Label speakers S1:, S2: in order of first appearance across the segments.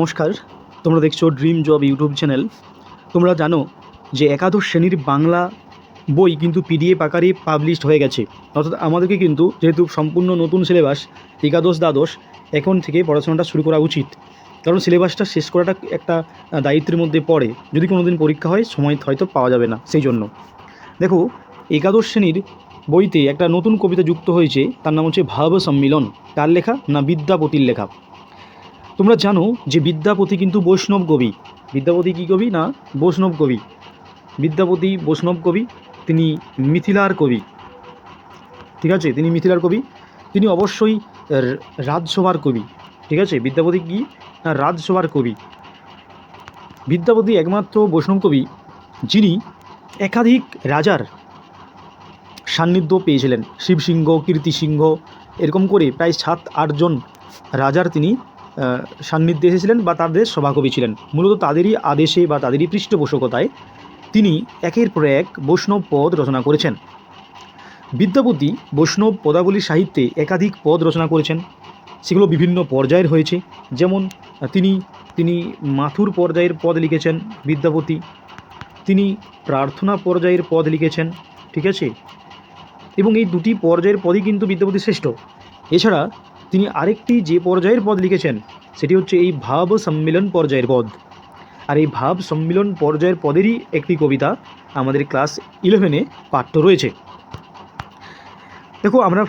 S1: নমস্কার, তোমরা দেখছ ড্রিম জব ইউটিউব চ্যানেল তোমরা জানো যে একাদশ শ্রেণির বাংলা বই কিন্তু পিডিএফ আকারে পাবলিশড হয়ে গেছে। অর্থাৎ আমাদেরকে কিন্তু যেহেতু সম্পূর্ণ নতুন সিলেবাস একাদশ দ্বাদশ, এখন থেকে পড়াশোনাটা শুরু করা উচিত। কারণ সিলেবাসটা শেষ করাটা একটা দায়িত্বের মধ্যে পড়ে। যদি কোনো দিন পরীক্ষা হয়, সময় হয়তো পাওয়া যাবে না, সেই জন্য। দেখো, একাদশ শ্রেণির বইতে একটা নতুন কবিতা যুক্ত হয়েছে, তার নাম হচ্ছে ভাব সম্মিলন। তার লেখা না বিদ্যাপতির লেখা? তোমরা জানো যে বিদ্যাপতি কিন্তু বৈষ্ণব কবি। বিদ্যাপতি কী কবি না? বৈষ্ণব কবি। বিদ্যাপতি, বৈষ্ণব কবি, তিনি মিথিলার কবি। ঠিক আছে? তিনি মিথিলার কবি। তিনি অবশ্যই রাজসভার কবি। ঠিক আছে? বিদ্যাপতি কি? না, রাজসভার কবি। বিদ্যাপতি একমাত্র বৈষ্ণব কবি, যিনি একাধিক রাজার সান্নিধ্য পেয়েছিলেন। শিবসিংহ, কীর্তিসিংহ, এরকম করে প্রায় সাত, আটজন রাজার তিনি সান্নিধ্যে এসেছিলেন বা তাদের সভাকবি ছিলেন। মূলত তাদেরই আদেশে বা তাদেরই পৃষ্ঠপোষকতায় তিনি একের পর এক বৈষ্ণব পদ রচনা করেছেন। বিদ্যাপতি বৈষ্ণব পদাবলী সাহিত্যে একাধিক পদ রচনা করেছেন। সেগুলো বিভিন্ন পর্যায়ের হয়েছে। যেমন, তিনি তিনি মাথুর পর্যায়ের পদ লিখেছেন বিদ্যাপতি। তিনি প্রার্থনা পর্যায়ের পদ লিখেছেন, ঠিক আছে? এবং এই দুটি পর্যায়ের পদই কিন্তু বিদ্যাপতি শ্রেষ্ঠ। এছাড়া তিনি আরেকটি যে পর্যায়ের পদ লিখেছেন, সেটি হচ্ছে এই ভাব সম্মিলন পর্যায়ের পদ। আর এই ভাব সম্মিলন পর্যায়ের পদেরই একটি কবিতা আমাদের ক্লাস ইলেভেনে পাঠ্য রয়েছে। দেখো, আমরা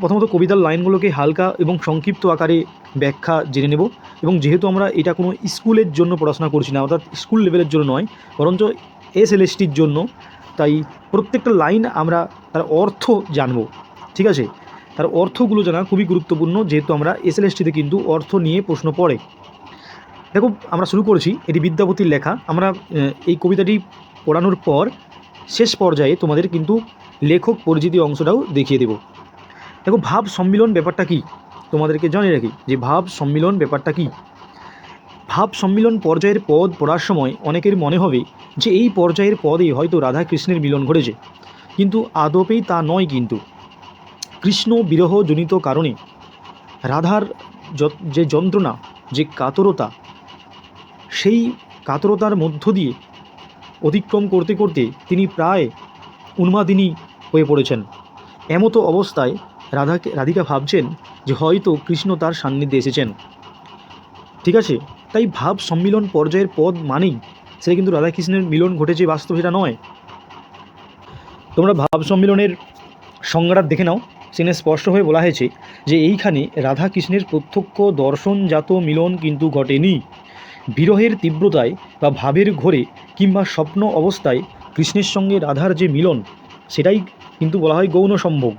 S1: প্রথমত কবিতার লাইনগুলোকে হালকা এবং সংক্ষিপ্ত আকারে ব্যাখ্যা জেনে নেব এবং যেহেতু আমরা এটা কোনো স্কুলের জন্য পড়াশোনা করছি না, অর্থাৎ স্কুল লেভেলের জন্য নয়, বরঞ্চ এস এল জন্য, তাই প্রত্যেকটা লাইন আমরা তার অর্থ জানব, ঠিক আছে? তার অর্থগুলো জানা খুবই গুরুত্বপূর্ণ, যেহেতু আমরা এস এল এসটিতে কিন্তু অর্থ নিয়ে প্রশ্ন পড়ে। দেখো, আমরা শুরু করেছি, এটি বিদ্যাপতির লেখা। আমরা এই কবিতাটি পড়ানোর পর শেষ পর্যায়ে তোমাদের কিন্তু লেখক পরিচিতি অংশটাও দেখিয়ে দেব। দেখো, ভাব সম্মিলন ব্যাপারটা কি? তোমাদেরকে জানিয়ে রাখি যে ভাব সম্মিলন ব্যাপারটা কি? ভাব সম্মিলন পর্যায়ের পদ পড়ার সময় অনেকের মনে হবে যে এই পর্যায়ের পদে হয়তো রাধা কৃষ্ণের মিলন ঘটেছে। কিন্তু আদপেই তা নয় কিন্তু। কৃষ্ণ বিরহজনিত কারণে রাধার যে যন্ত্রণা, যে কাতরতা, সেই কাতরতার মধ্য দিয়ে অতিক্রম করতে করতে তিনি প্রায় উন্মাদিনী হয়ে পড়েছেন। এমতো অবস্থায় রাধাকে রাধিকা ভাবছেন যে হয়তো কৃষ্ণ তার সান্নিধ্যে এসেছেন। ঠিক আছে, তাই ভাব সম্মিলন পর্যায়ের পদ মানেই সেটা কিন্তু রাধাকৃষ্ণের মিলন ঘটেছে, বাস্তব সেটা নয়। তোমরা ভাব সম্মিলনের সংজ্ঞাটা দেখে নাও। সেখানে স্পষ্ট হয়ে বলা হয়েছে যে এইখানে রাধা কৃষ্ণের প্রত্যক্ষ দর্শনজাত মিলন কিন্তু ঘটেনি। বিরহের তীব্রতায় বা ভাবের ঘোরে কিংবা স্বপ্ন অবস্থায় কৃষ্ণের সঙ্গে রাধার যে মিলন, সেটাই কিন্তু বলা হয় গৌণ সম্ভব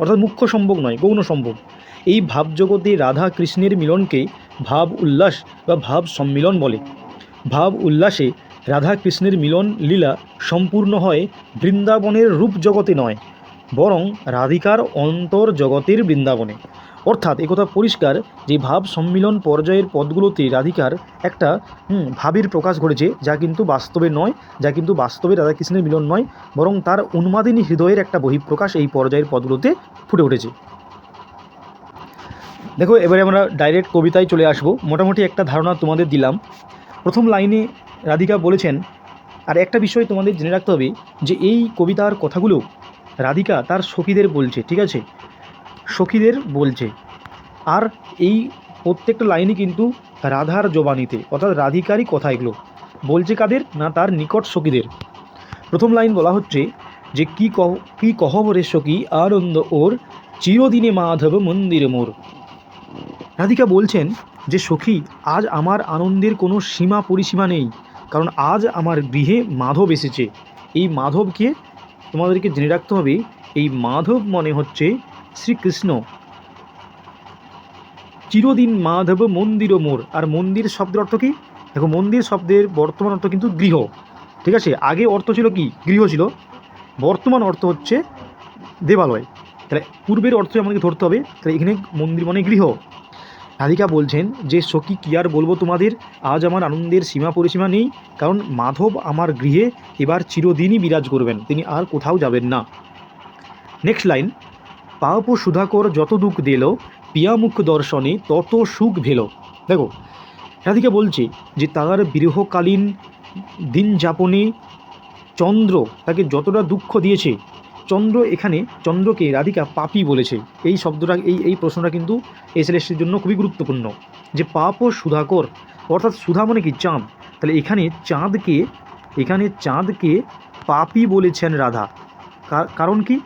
S1: অর্থাৎ মুখ্য সম্ভব নয়, গৌণ সম্ভব এই ভাবজগতে রাধা কৃষ্ণের মিলনকে ভাব উল্লাস বা ভাব সম্মিলন বলে। ভাব উল্লাসে রাধা কৃষ্ণের মিলন লীলা সম্পূর্ণ হয় বৃন্দাবনের রূপ জগতে নয় বরং রাধিকার অন্তর জগতের বৃন্দাবনে। অর্থাৎ একথা পরিষ্কার যে ভাব সম্মিলন পর্যায়ের পদগুলোতে রাধিকার একটা ভাবের প্রকাশ ঘটেছে, যা কিন্তু বাস্তবে নয়, যা কিন্তু বাস্তবে রাধাকৃষ্ণের মিলন নয়, বরং তার উন্মাদিনী হৃদয়ের একটা বহিঃপ্রকাশ এই পর্যায়ের পদগুলোতে ফুটে উঠেছে। দেখো, এবারে আমরা ডাইরেক্ট কবিতায় চলে আসব। মোটামুটি একটা ধারণা তোমাদের দিলাম। প্রথম লাইনে রাধিকা বলেছেন, আর একটা বিষয় তোমাদের জেনে রাখতে হবে যে এই কবিতার কথাগুলো রাধিকা তার সখীদের বলছে, ঠিক আছে? সখীদের বলছে, আর এই প্রত্যেকটা লাইনই কিন্তু রাধার জবানিতে, অর্থাৎ রাধিকারই কথা এগুলো। বলছে কাদের? না, তার নিকট সখীদের। প্রথম লাইন বলা হচ্ছে যে, কি কহ, কি কহবরে সখী, আনন্দ ওর, চিরদিনে মাধব মন্দির মোর। রাধিকা বলছেন যে, সখী, আজ আমার আনন্দের কোনো সীমা পরিসীমা নেই, কারণ আজ আমার গৃহে মাধব এসেছে। এই মাধবকে তোমাদেরকে জেনে রাখতে হবে, এই মাধব মনে হচ্ছে শ্রীকৃষ্ণ। চিরদিন মাধব মন্দির মোর। আর মন্দির শব্দের অর্থ কি? দেখো, মন্দির শব্দের বর্তমান অর্থ কিন্তু গৃহ। ঠিক আছে? আগে অর্থ ছিল কি? গৃহ ছিল। বর্তমান অর্থ হচ্ছে দেবালয়। তাহলে পূর্বের অর্থ আমাদেরকে ধরতে হবে। তাহলে এখানে মন্দির মানে গৃহ। রাধিকা বলছেন যে সখী কি আর বলব তোমাদের? আজ আমার আনন্দের সীমা পরিসীমা নেই, কারণ মাধব আমার গৃহে এবার চিরদিনই বিরাজ করবেন, তিনি আর কোথাও যাবেন না। নেক্সট লাইন পাপ সুধাকর যত দুঃখ দিল পিয়ামুখ দর্শনে তত সুখ ভেল। দেখো রাধিকা বলছে যে, তার বিরহকালীন দিন যাপনে চন্দ্র তাকে যতটা দুঃখ দিয়েছে চন্দ্র এখানে চন্দ্রকে রাধিকা পাপি বলেছে। এই শব্দটা, এই এই প্রশ্নটা কিন্তু এসএলএসির জন্য খুবই গুরুত্বপূর্ণ। যে পাপ ও সুধাকর, অর্থাৎ সুধা মানে কি? চাঁদ। তাহলে এখানে চাঁদকে এখানে চাঁদকে পাপি বলেছেন রাধা। কারণ কি?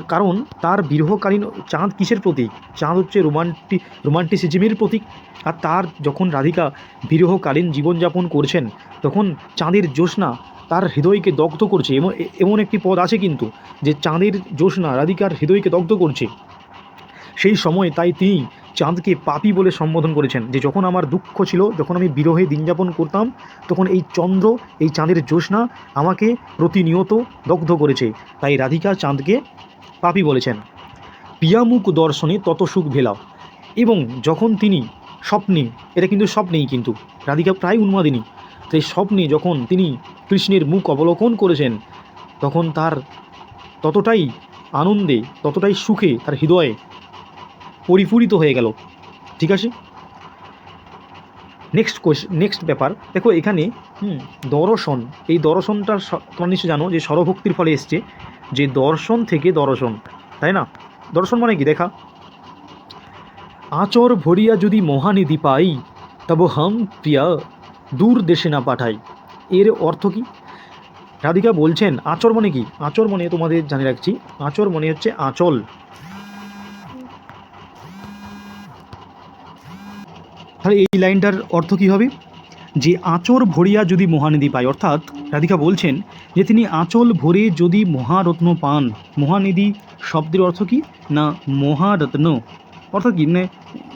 S1: কারণ তার বিরহকালীন চাঁদ কিসের প্রতীক? চাঁদ হচ্ছে রোমান্টি, রোমান্টিসিজমের প্রতীক। আর তার যখন রাধিকা বিরহকালীন জীবনযাপন করছেন, তখন চাঁদের জ্যোৎস্না তার হৃদয়কে দগ্ধ করছে। এমন এমন একটি পদ আছে কিন্তু যে চাঁদের জ্যোৎস্না রাধিকার হৃদয়কে দগ্ধ করছে। সেই সময় তাই তিনি চাঁদকে পাপি বলে সম্বোধন করেছেন। যে যখন আমার দুঃখ ছিল, যখন আমি বিরহে দিনযাপন করতাম, তখন এই চন্দ্র, এই চাঁদের জ্যোৎস্না আমাকে প্রতিনিয়ত দগ্ধ করেছে। তাই রাধিকা চাঁদকে পাপি বলেছেন। পিয়ামুখ দর্শনে তত সুখ ভেলা এবং যখন তিনি স্বপ্নে এটা কিন্তু স্বপ্নেই কিন্তু রাধিকা প্রায় উন্মাদিনী তাই স্বপ্নে যখন তিনি কৃষ্ণের মুখ অবলোকন করেছেন তখন তার ততটাই আনন্দে ততটাই সুখে তার হৃদয়ে পরিপূরিত হয়ে গেল। ঠিক আছে? নেক্সট কোয়েশ্চেন নেক্সট ব্যাপার। দেখো এখানে হুম, দর্শন এই দর্শনটা তোমরা নিশ্চয় জানো যে সরভক্তির ফলে এসছে। যে দর্শন থেকে দর্শন, তাই না? দর্শন মানে কি? দেখা। আচর ভরিয়া যদি মহানিধি পাই, তব হাম প্রিয়া দূর দেশে না পাঠাই। এর অর্থ কি? রাধিকা বলছেন, আচর মানে কি? আচর মানে তোমাদের জানিয়ে রাখছি, আচর মানে হচ্ছে আঁচল। তাহলে এই লাইনটার অর্থ কী হবে? যে আঁচল ভরিয়া যদি মহানিধি পায়, অর্থাৎ রাধিকা বলছেন যে তিনি আঁচল ভরে যদি মহারত্ন পান, মহানিধি শব্দের অর্থ কি? না, মহারত্ন। অর্থাৎ কি? মানে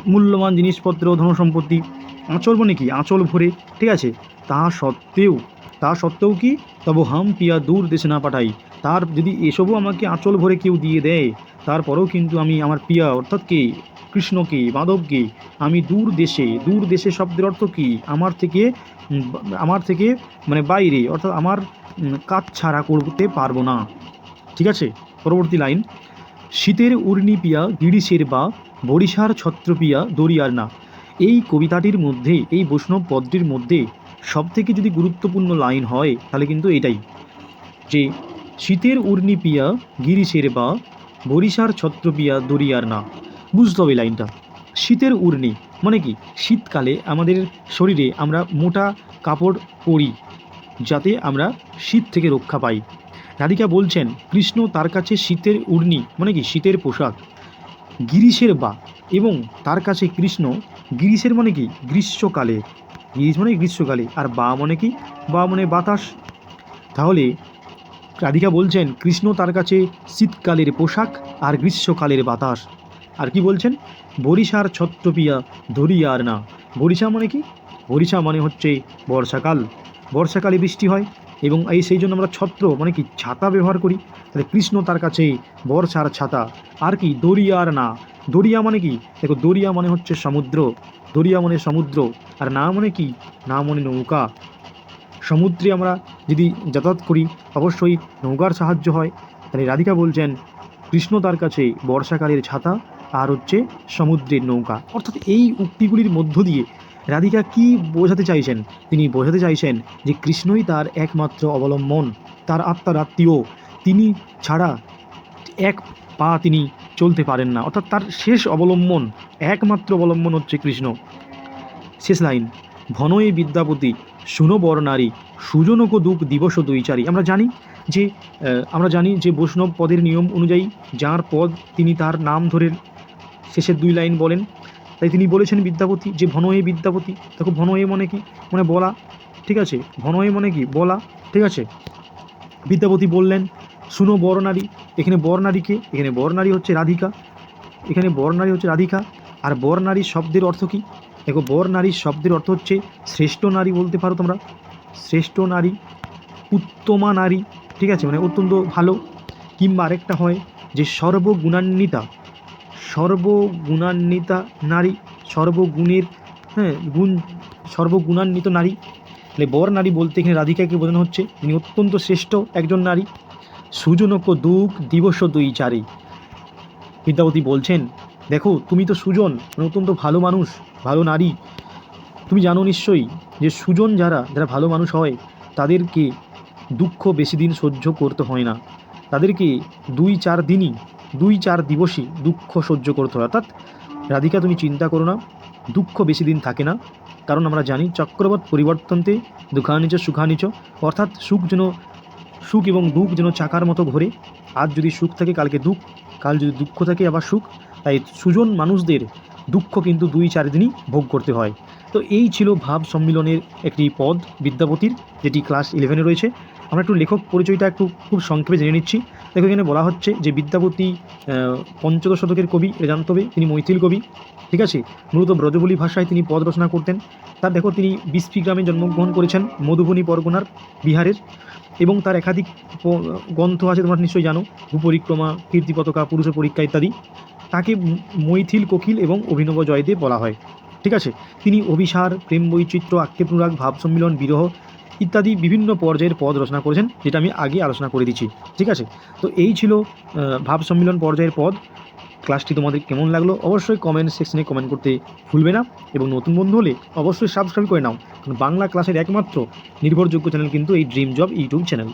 S1: মূল্যবান জিনিসপত্র, ধনসম্পত্তি। আঁচল মানে কি? আঁচল ভরে, ঠিক আছে? তা সত্ত্বেও তা সত্ত্বেও কি? তব হাম পিয়া দূর দেশে না পাঠাই। তার যদি এসবও আমাকে আঁচল ভরে কেউ দিয়ে দেয়, তারপরেও কিন্তু আমি আমার পিয়া, অর্থাৎ কে? কৃষ্ণকে মাধবকে আমি দূর দেশে দূর দেশে শব্দের অর্থ কি? আমার থেকে আমার থেকে মানে বাইরে, অর্থাৎ আমার কাজ ছাড়া করতে পারব না। ঠিক আছে? পরবর্তী লাইন। শীতের উর্নি পিয়া, গিরিশের বা, বরিশার ছত্রপিয়া দরিয়ার না। এই কবিতাটির মধ্যে, এই বৈষ্ণব পদটির মধ্যে সবথেকে যদি গুরুত্বপূর্ণ লাইন হয়, তাহলে কিন্তু এটাই। যে শীতের উর্নি পিয়া, গিরিশের বা, বরিশার ছত্রপিয়া দরিয়ার না। বুঝতে হবে লাইনটা। শীতের উর্নি মানে কি? শীতকালে আমাদের শরীরে আমরা মোটা কাপড় পরি, যাতে আমরা শীত থেকে রক্ষা পাই। রাধিকা বলছেন, কৃষ্ণ তার কাছে শীতের উর্নি মানে কি? শীতের পোশাক। গিরিশের বা, এবং তার কাছে কৃষ্ণ, গিরিশের মানে কি? গ্রীষ্মকালে। গিরিশ মানে গ্রীষ্মকালে। আর বা মানে কি? বা মানে বাতাস। তাহলে রাধিকা বলছেন, কৃষ্ণ তার কাছে শীতকালের পোশাক আর গ্রীষ্মকালের বাতাস। আর কি বলছেন? বরিশার ছত্রপিয়া ধরিয়ার না। বরিশা মানে কি? বরিশা মানে হচ্ছে বর্ষাকাল। বর্ষাকালে বৃষ্টি হয় এবং এই সেই জন্য আমরা ছত্র মানে কি ছাতা ব্যবহার করি। তাহলে কৃষ্ণ তার কাছে বর্ষার ছাতা। আর কি? দরিয়ার না। দরিয়া মানে কি? দেখো, দরিয়া মানে হচ্ছে সমুদ্র। দরিয়া মানে সমুদ্র। আর না মানে কি? না মানে নৌকা। সমুদ্রে আমরা যদি যাতায়াত করি, অবশ্যই নৌকার সাহায্য হয়। তাহলে রাধিকা বলছেন, কৃষ্ণ তার কাছে বর্ষাকালের ছাতা আর হচ্ছে সমুদ্রের নৌকা। অর্থাৎ এই উক্তিগুলির মধ্য দিয়ে রাধিকা কি বোঝাতে চাইছেন? তিনি বোঝাতে চাইছেন যে কৃষ্ণই তার একমাত্র অবলম্বন, তার আত্মার আত্মীয়। তিনি ছাড়া এক পা তিনি চলতে পারেন না। অর্থাৎ তার শেষ অবলম্বন, একমাত্র অবলম্বন হচ্ছে কৃষ্ণ। শেষ লাইন, ভনয়ে বিদ্যাপতি সুনবর নারী, সুজনক দুঃখ দিবস দুইচারী। আমরা জানি যে আমরা জানি যে বৈষ্ণব পদের নিয়ম অনুযায়ী যার পদ তিনি তার নাম ধরে শেষের দুই লাইন বলেন। তাই তিনি বলেছেন বিদ্যাপতি যে ভনয়ে বিদ্যাপতি। দেখো ভনয়ে মানে কি? মানে বলা, ঠিক আছে? ভনয়ে মানে কি? বলা, ঠিক আছে? বিদ্যাপতি বললেন, শুনো বরনারী এখানে বরনারীকে এখানে বরনারী হচ্ছে রাধিকা। এখানে বরনারী হচ্ছে রাধিকা। আর বরনারী শব্দের অর্থ কি? দেখো বরনারী শব্দের অর্থ হচ্ছে শ্রেষ্ঠ নারী বলতে পারো তোমরা। শ্রেষ্ঠ নারী, উত্তমা নারী, ঠিক আছে? মানে অত্যন্ত ভালো। কিংবা আরেকটা হয় যে সর্বগুণান্বিতা। সর্বগুণান্বিতা নারী, সর্বগুণের হ্যাঁ গুণ, সর্বগুণান্বিত নারী। তাহলে বর নারী বলতে এখানে রাধিকাকে বোঝানো হচ্ছে তিনি অত্যন্ত শ্রেষ্ঠ একজন নারী। সুজনক দুঃখ দিবস দুই চারি। বিদ্যাপতি বলছেন দেখো, তুমি তো সুজন অত্যন্ত ভালো মানুষ, ভালো নারী। তুমি জানো নিশ্চয়ই যে সুজন যারা যারা ভালো মানুষ হয়, তাদেরকে দুঃখ বেশি দিন সহ্য করতে হয় না। তাদেরকে দুই চার দিনই, দুই চার দিবসই দুঃখ সহ্য করতে হয়। অর্থাৎ, রাধিকা, তুমি চিন্তা করো না, দুঃখ বেশি দিন থাকে না। কারণ আমরা জানি, চক্রবৎ পরিবর্তনতে দুঃখানিচ, সুখানিচ, অর্থাৎ সুখ যেন, সুখ এবং দুঃখ যেন চাকার মতো ঘোরে। আজ যদি সুখ থাকে, কালকে দুঃখ, কাল যদি দুঃখ থাকে, আবার সুখ। তাই সুজন মানুষদের দুঃখ কিন্তু দুই চার দিনই ভোগ করতে হয়। তো এই ছিল ভাব সম্মিলনের একটি পদ বিদ্যাপতির যেটি ক্লাস ইলেভেনে রয়েছে। আমরা একটু লেখক পরিচয়টা একটু খুব সংক্ষেপে জেনে নিচ্ছি। দেখো, এখানে বলা হচ্ছে যে বিদ্যাপতি পঞ্চদশ শতকের কবি এটা জানতে হবে তিনি মৈথিল কবি, ঠিক আছে? মূলত ব্রজবলি ভাষায় তিনি পদ রচনা করতেন। তার দেখো, তিনি বিস্ফি গ্রামে জন্মগ্রহণ করেছেন, মধুবনী পরগনার বিহারের এবং তার একাধিক গ্রন্থ আছে, তোমরা নিশ্চয়ই জানো। ভূপরিক্রমা কীর্তি পতাকা পুরুষ পরীক্ষা ইত্যাদি। তাকে মৈথিল কোকিল এবং অভিনব জয়দেব বলা হয়। ঠিক আছে? তিনি অভিসার, প্রেম বৈচিত্র্য আক্ষেপনুরাগ ভাব সম্মিলন, বিরহ ইত্যাদি বিভিন্ন পর্যায়ের পদ রচনা করেছেন, যেটা আমি আগে আলোচনা করে দিচ্ছি। ঠিক আছে? তো এই ছিল ভাব সম্মিলন পর্যায়ের পদ। ক্লাসটি তোমাদের কেমন লাগল অবশ্যই কমেন্ট সেকশনে কমেন্ট করতে ভুলবে না। এবং নতুন বন্ধু হলে অবশ্যই সাবস্ক্রাইব করে নাও। কারণ বাংলা ক্লাসের একমাত্র নির্ভরযোগ্য চ্যানেল কিন্তু এই ড্রিম জব ইউটিউব চ্যানেল